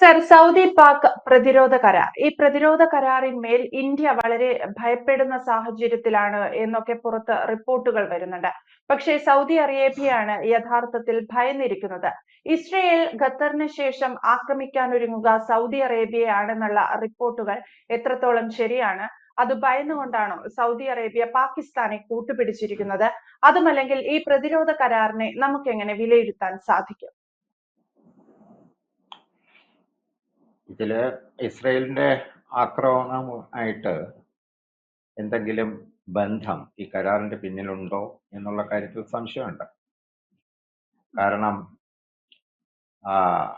Sir Saudi Pak പ്രതിരോധ കരാർ. ഈ പ്രതിരോധ കരാറിന്മേൽ ഇന്ത്യ വളരെ ഭയപ്പെടുന്ന സാഹചര്യത്തിലാണ് എന്നൊക്കെ പുറത്ത് റിപ്പോർട്ടുകൾ വരുന്നുണ്ട്. പക്ഷേ സൗദി അറേബ്യയാണ് യഥാർത്ഥത്തിൽ ഭയന്നിരിക്കുന്നത്. ഇസ്രയേൽ ഖത്തറിന് ശേഷം ആക്രമിക്കാനൊരുങ്ങുക സൗദി അറേബ്യയാണെന്നുള്ള റിപ്പോർട്ടുകൾ എത്രത്തോളം ശരിയാണ്? അത് ഭയന്നുകൊണ്ടാണോ സൗദി അറേബ്യ പാകിസ്ഥാനെ കൂട്ടുപിടിച്ചിരിക്കുന്നത്? അതുമല്ലെങ്കിൽ ഈ പ്രതിരോധ കരാറിനെ നമുക്ക് എങ്ങനെ വിലയിരുത്താൻ സാധിക്കും? ഇതിൽ ഇസ്രയേലിന്റെ ആക്രമണമായിട്ട് എന്തെങ്കിലും ബന്ധം ഈ കരാറിന്റെ പിന്നിലുണ്ടോ എന്നുള്ള കാര്യത്തിൽ സംശയമുണ്ട്. കാരണം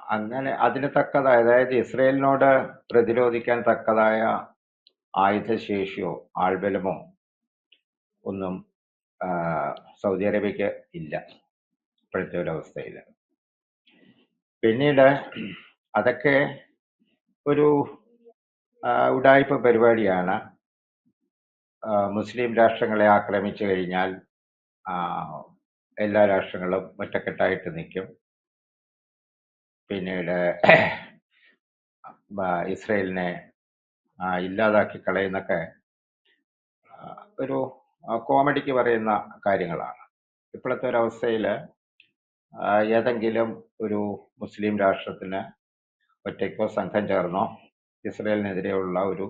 അങ്ങനെ അതിന് തക്കതായ അതായത് ഇസ്രയേലിനോട് പ്രതിരോധിക്കാൻ തക്കതായ ആയുധശേഷിയോ ആൾബലമോ ഒന്നും സൗദി അറേബ്യക്ക് ഇല്ല ഇപ്പോഴത്തെ ഒരു പിന്നീട് അതൊക്കെ ഒരു ഉടായ്പ പരിപാടിയാണ്. മുസ്ലിം രാഷ്ട്രങ്ങളെ ആക്രമിച്ചു കഴിഞ്ഞാൽ എല്ലാ രാഷ്ട്രങ്ങളും ഒറ്റക്കെട്ടായിട്ട് നിൽക്കും. പിന്നീട് ഇസ്രയേലിനെ ഇല്ലാതാക്കി കളയുന്നൊക്കെ ഒരു കോമഡിക്ക് പറയുന്ന കാര്യങ്ങളാണ്. ഇപ്പോഴത്തെ ഒരവസ്ഥയിൽ ഏതെങ്കിലും ഒരു മുസ്ലിം രാഷ്ട്രത്തിന് ഒറ്റയ്ക്കോ സംഘം ചേർന്നോ ഇസ്രയേലിനെതിരെയുള്ള ഒരു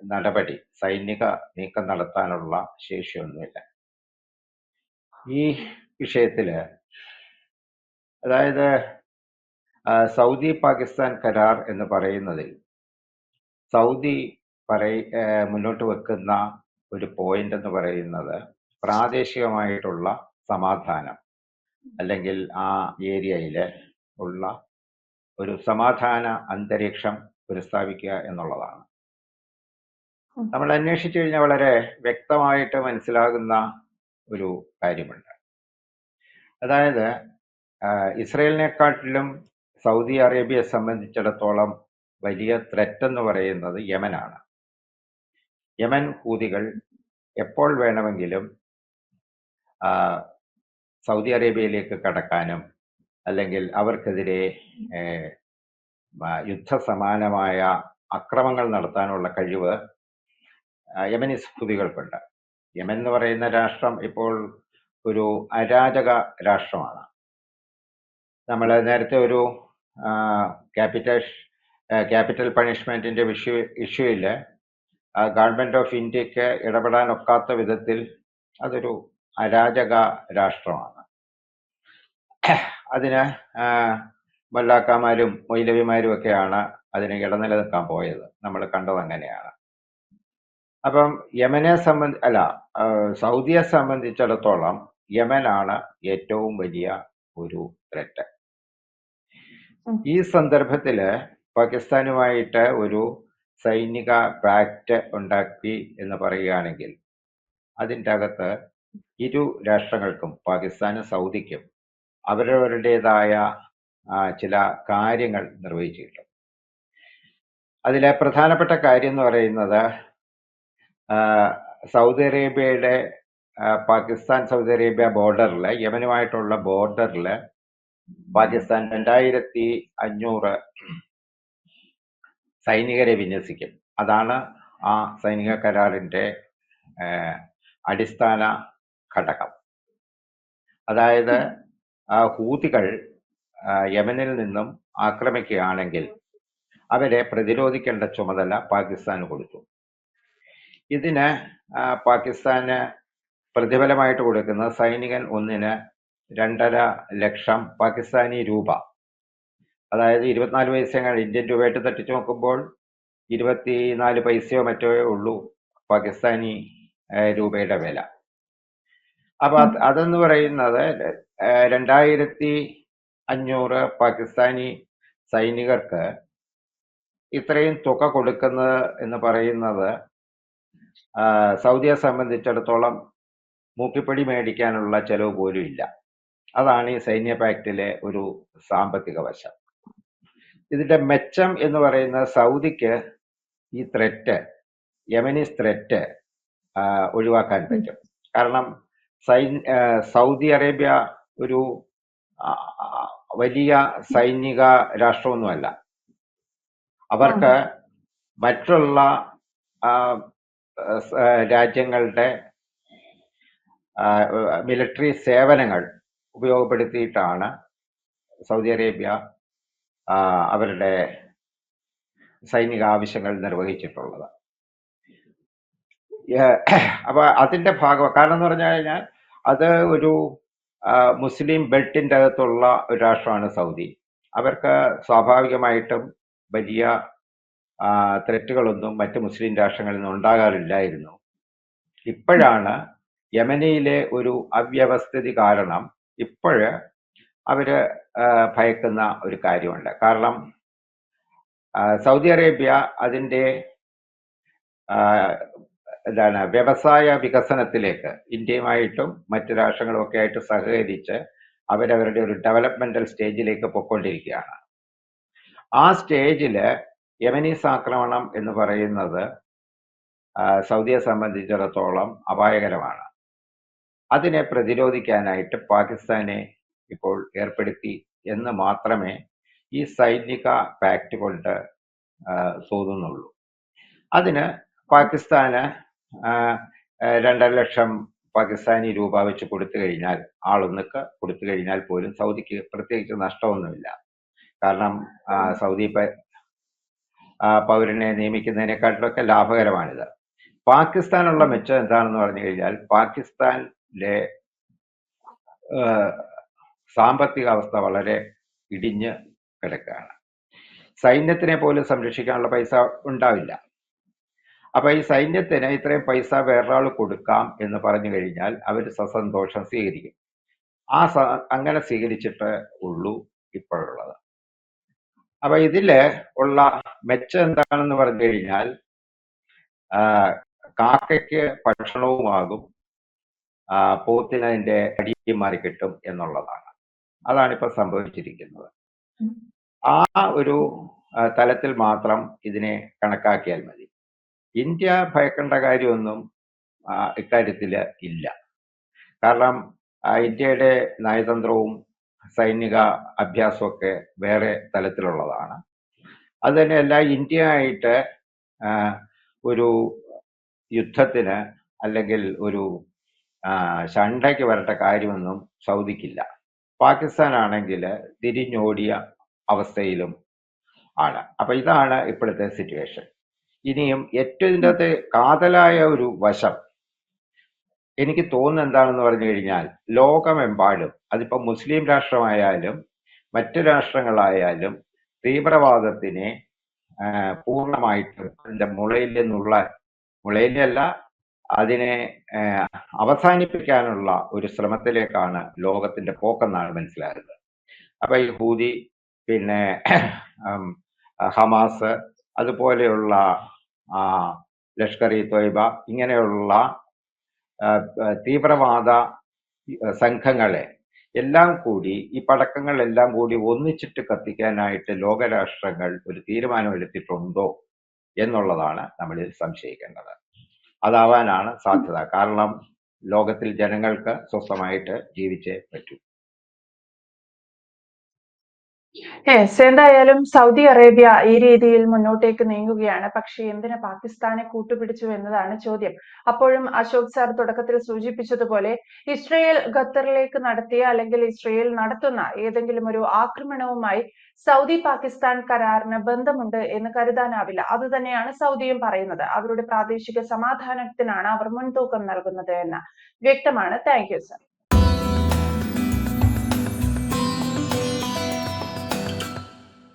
നടപടി സൈനിക നീക്കം നടത്താനുള്ള ശേഷിയൊന്നുമില്ല. ഈ വിഷയത്തിൽ അതായത് സൗദി പാകിസ്ഥാൻ കരാർ എന്ന് പറയുന്നതിൽ സൗദി പറയ മുന്നോട്ട് വെക്കുന്ന ഒരു പോയിന്റ് എന്ന് പറയുന്നത് പ്രാദേശികമായിട്ടുള്ള സമാധാനം അല്ലെങ്കിൽ ആ ഏരിയയിൽ ഉള്ള ഒരു സമാധാന അന്തരീക്ഷം പുനഃസ്ഥാപിക്കുക എന്നുള്ളതാണ്. നമ്മൾ അന്വേഷിച്ചു കഴിഞ്ഞാൽ വളരെ വ്യക്തമായിട്ട് മനസ്സിലാകുന്ന ഒരു കാര്യമുണ്ട്. അതായത് ഇസ്രയേലിനെക്കാട്ടിലും സൗദി അറേബ്യയെ സംബന്ധിച്ചിടത്തോളം വലിയ ത്രെറ്റ് എന്ന് പറയുന്നത് യമനാണ്. യമൻ ഹൂതികൾ എപ്പോൾ വേണമെങ്കിലും സൗദി അറേബ്യയിലേക്ക് കടക്കാനും അല്ലെങ്കിൽ അവർക്കെതിരെ യുദ്ധസമാനമായ അക്രമങ്ങൾ നടത്താനുള്ള കഴിവ് യമനി സ്തുതികൾക്കുണ്ട്. യമൻ എന്ന് പറയുന്ന രാഷ്ട്രം ഇപ്പോൾ ഒരു അരാജക രാഷ്ട്രമാണ്. നമ്മൾ നേരത്തെ ഒരു ക്യാപിറ്റൽ ക്യാപിറ്റൽ പണിഷ്മെന്റിന്റെ വിഷു ഇല്ല ഗവൺമെന്റ് ഓഫ് ഇന്ത്യയ്ക്ക് ഇടപെടാൻ ഒക്കാത്ത വിധത്തിൽ അതൊരു അരാജക രാഷ്ട്രമാണ്. അതിന് ആ, മല്ലാക്കമാരും മൊയ്ലവിമാരും ഒക്കെയാണ് അതിന് ഇടനിലനിൽക്കാൻ പോയത്. നമ്മൾ കണ്ടത് അങ്ങനെയാണ്. അപ്പം യമനെ സംബന്ധി അല്ല സൗദിയെ സംബന്ധിച്ചിടത്തോളം യമനാണ് ഏറ്റവും വലിയ ഒരു ത്രെറ്റ് ഈ സന്ദർഭത്തിൽ പാകിസ്ഥാനുമായിട്ട് ഒരു സൈനിക പാക്റ്റ് ഉണ്ടാക്കി എന്ന് പറയുകയാണെങ്കിൽ അതിന്റെ അകത്ത് ഇരു രാഷ്ട്രങ്ങൾക്കും പാകിസ്ഥാനും സൗദിക്കും അവരവരുടേതായ ചില കാര്യങ്ങൾ നിർവഹിച്ചിട്ടുണ്ട് അതിലെ പ്രധാനപ്പെട്ട കാര്യം എന്ന് പറയുന്നത് സൗദി അറേബ്യയുടെ പാകിസ്ഥാൻ സൗദി അറേബ്യ ബോർഡറിൽ യമനുമായിട്ടുള്ള ബോർഡറിൽ പാകിസ്ഥാൻ രണ്ടായിരത്തി അഞ്ഞൂറ് സൈനികരെ വിന്യസിക്കും. അതാണ് ആ സൈനിക കരാറിന്റെ അടിസ്ഥാന ഘടകം. അതായത് ഹൂതികൾ യമനിൽ നിന്നും ആക്രമിക്കുകയാണെങ്കിൽ അവരെ പ്രതിരോധിക്കേണ്ട ചുമതല പാകിസ്ഥാന് കൊടുത്തു. ഇതിന് പാകിസ്ഥാന് പ്രതിഫലമായിട്ട് കൊടുക്കുന്ന സൈനികൻ ഒന്നിന് രണ്ടര ലക്ഷം പാകിസ്ഥാനി രൂപ. അതായത് ഇരുപത്തിനാല് പൈസ ഇന്ത്യൻ രൂപയായിട്ട് തട്ടിച്ചു നോക്കുമ്പോൾ ഇരുപത്തിനാല് പൈസയോ മറ്റോ ഉള്ളൂ പാകിസ്ഥാനി രൂപയുടെ വില. അപ്പൊ അത് അതെന്ന് പറയുന്നത് രണ്ടായിരത്തി അഞ്ഞൂറ് പാകിസ്ഥാനി സൈനികർക്ക് ഇത്രയും തുക കൊടുക്കുന്നത് എന്ന് പറയുന്നത് സൗദിയെ സംബന്ധിച്ചിടത്തോളം മൂക്കിപ്പടി മേടിക്കാനുള്ള ചെലവ് പോലും ഇല്ല. അതാണ് ഈ സൈന്യ പാക്റ്റിലെ ഒരു സാമ്പത്തിക വശം. ഇതിന്റെ മെച്ചം എന്ന് പറയുന്ന സൗദിക്ക് ഈ ത്രെറ്റ് യമനീസ് ത്രെറ്റ് ഒഴിവാക്കാൻ പറ്റും. കാരണം സൈ സൗദി അറേബ്യ ഒരു വലിയ സൈനിക രാഷ്ട്രമൊന്നുമല്ല. അവർക്ക് മറ്റുള്ള രാജ്യങ്ങളുടെ മിലിറ്ററി സേവനങ്ങൾ ഉപയോഗപ്പെടുത്തിയിട്ടാണ് സൗദി അറേബ്യ അവരുടെ സൈനിക ആവശ്യങ്ങൾ നിർവഹിച്ചിട്ടുള്ളത്. അപ്പൊ അതിന്റെ ഭാഗം കാരണം എന്ന് പറഞ്ഞു കഴിഞ്ഞാൽ അത് ഒരു മുസ്ലിം ബെൽറ്റിന്റെ അകത്തുള്ള ഒരു രാഷ്ട്രമാണ് സൗദി. അവർക്ക് സ്വാഭാവികമായിട്ടും വലിയ ത്രെറ്റുകളൊന്നും മറ്റ് മുസ്ലിം രാഷ്ട്രങ്ങളിൽ നിന്ന് ഉണ്ടാകാറില്ലായിരുന്നു. ഇപ്പോഴാണ് യമനിയിലെ ഒരു അവ്യവസ്ഥിതി കാരണം ഇപ്പോഴ് അവർ ഭയക്കുന്ന ഒരു കാര്യമുണ്ട്. കാരണം സൗദി അറേബ്യ അതിന്റെ ആ, എന്താണ് വ്യവസായ വികസനത്തിലേക്ക് ഇന്ത്യയുമായിട്ടും മറ്റു രാഷ്ട്രങ്ങളും ഒക്കെ ആയിട്ട് സഹകരിച്ച് അവരവരുടെ ഒരു ഡെവലപ്മെന്റൽ സ്റ്റേജിലേക്ക് പൊയ്ക്കൊണ്ടിരിക്കുകയാണ്. ആ സ്റ്റേജിൽ യമനീസ് ആക്രമണം എന്ന് പറയുന്നത് സൗദിയെ സംബന്ധിച്ചിടത്തോളം അപായകരമാണ്. അതിനെ പ്രതിരോധിക്കാനായിട്ട് പാകിസ്ഥാനെ ഇപ്പോൾ ഏർപ്പെടുത്തി എന്ന് മാത്രമേ ഈ സൈനിക പാക്റ്റ് കൊണ്ട് തോന്നുന്നുള്ളൂ. അതിന് പാകിസ്ഥാന് രണ്ടര ലക്ഷം പാകിസ്ഥാനി രൂപ വെച്ച് കൊടുത്തു കഴിഞ്ഞാൽ ആളൊന്നൊക്കെ കൊടുത്തു കഴിഞ്ഞാൽ പോലും സൗദിക്ക് പ്രത്യേകിച്ച് നഷ്ടമൊന്നുമില്ല. കാരണം സൗദി പൗരനെ നിയമിക്കുന്നതിനെക്കാട്ടിലൊക്കെ ലാഭകരമാണിത്. പാകിസ്ഥാനുള്ള മെച്ചം എന്താണെന്ന് പറഞ്ഞു കഴിഞ്ഞാൽ പാകിസ്ഥാനിലെ സാമ്പത്തിക അവസ്ഥ വളരെ ഇടിഞ്ഞ് കിടക്കുകയാണ്. സൈന്യത്തിനെ പോലും സംരക്ഷിക്കാനുള്ള പൈസ ഉണ്ടാവില്ല. അപ്പൊ ഈ സൈന്യത്തിന് ഇത്രയും പൈസ വേറൊരാൾ കൊടുക്കാം എന്ന് പറഞ്ഞു കഴിഞ്ഞാൽ അവർ സസന്തോഷം സ്വീകരിക്കും. ആ സ അങ്ങനെ സ്വീകരിച്ചിട്ട് ഉള്ളൂ ഇപ്പോഴുള്ളത്. അപ്പൊ ഇതിൽ ഉള്ള മെച്ചം എന്താണെന്ന് പറഞ്ഞു കഴിഞ്ഞാൽ കാക്കയ്ക്ക് ഭക്ഷണവുമാകും പോത്തിന് അതിന്റെ അടിയും മാറി കിട്ടും എന്നുള്ളതാണ്. അതാണ് ഇപ്പൊ സംഭവിച്ചിരിക്കുന്നത്. ആ ഒരു തലത്തിൽ മാത്രം ഇതിനെ കണക്കാക്കിയാൽ മതി. ഇന്ത്യ ഭയക്കേണ്ട കാര്യമൊന്നും ഇക്കാര്യത്തിൽ ഇല്ല. കാരണം ഇന്ത്യയുടെ നയതന്ത്രവും സൈനിക അഭ്യാസമൊക്കെ വേറെ തലത്തിലുള്ളതാണ്. അത് തന്നെയല്ല ഇന്ത്യയായിട്ട് ആ, ഒരു യുദ്ധത്തിന് അല്ലെങ്കിൽ ഒരു ശണ്ടയ്ക്ക് വരട്ട കാര്യമൊന്നും സൗദിക്കില്ല. പാകിസ്ഥാൻ ആണെങ്കിൽ തിരിഞ്ഞോടിയ അവസ്ഥയിലും ആണ്. അപ്പം ഇതാണ് ഇപ്പോഴത്തെ സിറ്റുവേഷൻ. ഇനിയും ഏറ്റവും ഇതിന്റെ അകത്ത് കാതലായ ഒരു വശം എനിക്ക് തോന്നുന്നത് എന്താണെന്ന് പറഞ്ഞു കഴിഞ്ഞാൽ ലോകമെമ്പാടും അതിപ്പോ മുസ്ലിം രാഷ്ട്രമായാലും മറ്റു രാഷ്ട്രങ്ങളായാലും തീവ്രവാദത്തിനെ പൂർണമായിട്ടും അതിന്റെ മുളയിൽ നിന്നുള്ള മുളയിലല്ല അതിനെ അവസാനിപ്പിക്കാനുള്ള ഒരു ശ്രമത്തിലേക്കാണ് ലോകത്തിന്റെ പോക്കെന്നാണ് മനസ്സിലാകുന്നത്. അപ്പൊ ഈ ഹൂതി പിന്നെ ഹമാസ് അതുപോലെയുള്ള ലഷ്കർ ഇ തൊയ്ബ ഇങ്ങനെയുള്ള തീവ്രവാദ സംഘങ്ങളെ എല്ലാം കൂടി ഈ പടക്കങ്ങളെല്ലാം കൂടി ഒന്നിച്ചിട്ട് കത്തിക്കാനായിട്ട് ലോകരാഷ്ട്രങ്ങൾ ഒരു തീരുമാനമെടുത്തിട്ടുണ്ടോ എന്നുള്ളതാണ് നമ്മളിൽ സംശയിക്കേണ്ടത്. അതാവാനാണ് സാധ്യത. കാരണം ലോകത്തിൽ ജനങ്ങൾക്ക് സ്വസ്ഥമായിട്ട് ജീവിച്ചേ പറ്റൂ. യെസ് എന്തായാലും സൗദി അറേബ്യ ഈ രീതിയിൽ മുന്നോട്ടേക്ക് നീങ്ങുകയാണ്. പക്ഷേ എന്തിന് പാകിസ്ഥാനെ കൂട്ടുപിടിച്ചു എന്നതാണ് ചോദ്യം. അപ്പോഴും അശോക് സാർ തുടക്കത്തിൽ സൂചിപ്പിച്ചതുപോലെ ഇസ്രയേൽ ഖത്തറിലേക്ക് നടത്തിയ അല്ലെങ്കിൽ ഇസ്രയേൽ നടത്തുന്ന ഏതെങ്കിലും ഒരു ആക്രമണവുമായി സൗദി പാകിസ്ഥാൻ കരാറിന് ബന്ധമുണ്ട് എന്ന് കരുതാനാവില്ല. അത് തന്നെയാണ് സൗദിയും പറയുന്നത്. അവരുടെ പ്രാദേശിക സമാധാനത്തിനാണ് അവർ മുൻതൂക്കം നൽകുന്നത് എന്ന് വ്യക്തമാണ്. Thank you sir.